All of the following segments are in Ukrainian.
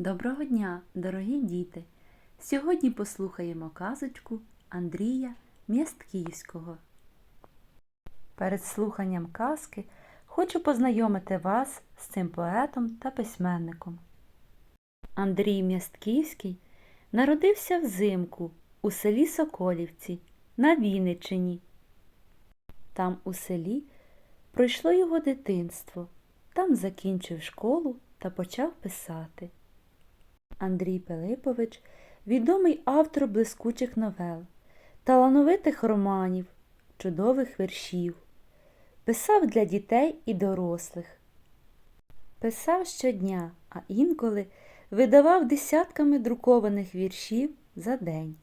Доброго дня, дорогі діти! Сьогодні послухаємо казочку Андрія Мєстківського. Перед слуханням казки хочу познайомити вас з цим поетом та письменником. Андрій Мєстківський народився взимку у селі Соколівці на Вінниччині. Там у селі пройшло його дитинство, там закінчив школу та почав писати. Андрій Пилипович відомий автор блискучих новел, талановитих романів, чудових віршів. Писав для дітей і дорослих. Писав щодня, а інколи видавав десятками друкованих віршів за день.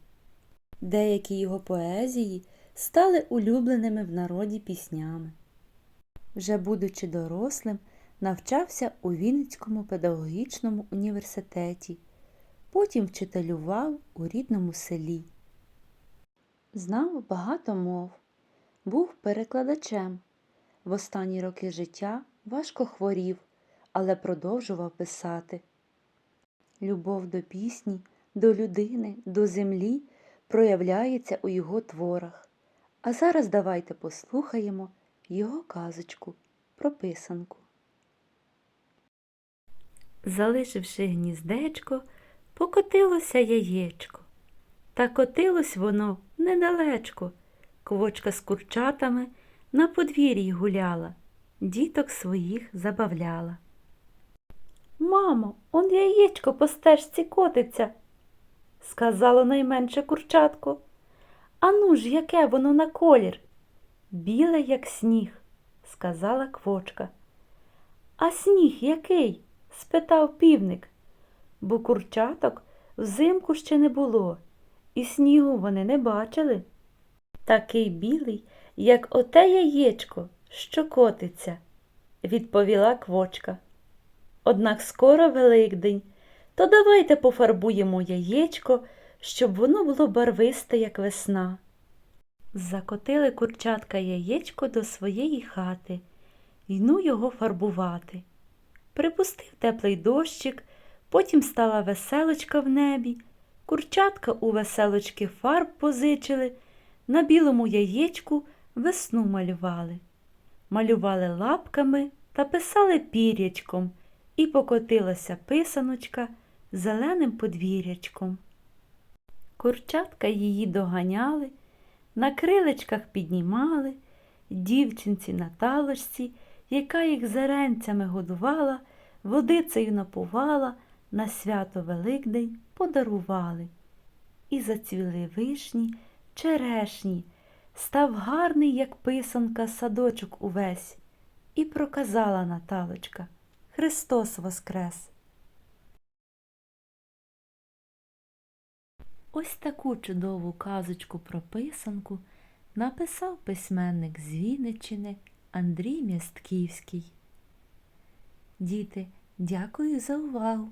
Деякі його поезії стали улюбленими в народі піснями. Вже будучи дорослим, навчався у Вінницькому педагогічному університеті, потім вчителював у рідному селі. Знав багато мов, був перекладачем. В останні роки життя важко хворів, але продовжував писати. Любов до пісні, до людини, до землі проявляється у його творах. А зараз давайте послухаємо його казочку про писанку. Залишивши гніздечко, покотилося яєчко. Та котилось воно недалечко. Квочка з курчатами на подвір'ї гуляла, діток своїх забавляла. Мамо, он яєчко по стежці котиться, сказало найменше курчатко. Ану ж, яке воно на колір? Біле, як сніг, сказала квочка. А сніг який? спитав півник, бо курчаток взимку ще не було, і снігу вони не бачили. Такий білий, як оте яєчко, що котиться, відповіла квочка. Однак скоро Великдень, то давайте пофарбуємо яєчко, щоб воно було барвисте, як весна. Закотили курчатка яєчко до своєї хати, й ну його фарбувати. Припустив теплий дощик, потім стала веселочка в небі. Курчатка у веселочки фарб позичили, на білому яєчку весну малювали. Малювали лапками та писали пірячком, і покотилася писаночка зеленим подвір'ячком. Курчатка її доганяли, на крилечках піднімали, дівчинці на талочці, яка їх зеренцями годувала, водицею напувала, на свято Великдень подарували. І зацвіли вишні, черешні, став гарний, як писанка, садочок увесь, і проказала Наталочка Христос Воскрес! Ось таку чудову казочку про писанку написав письменник з Вінниччини Андрій Містківський. Діти, дякую за увагу!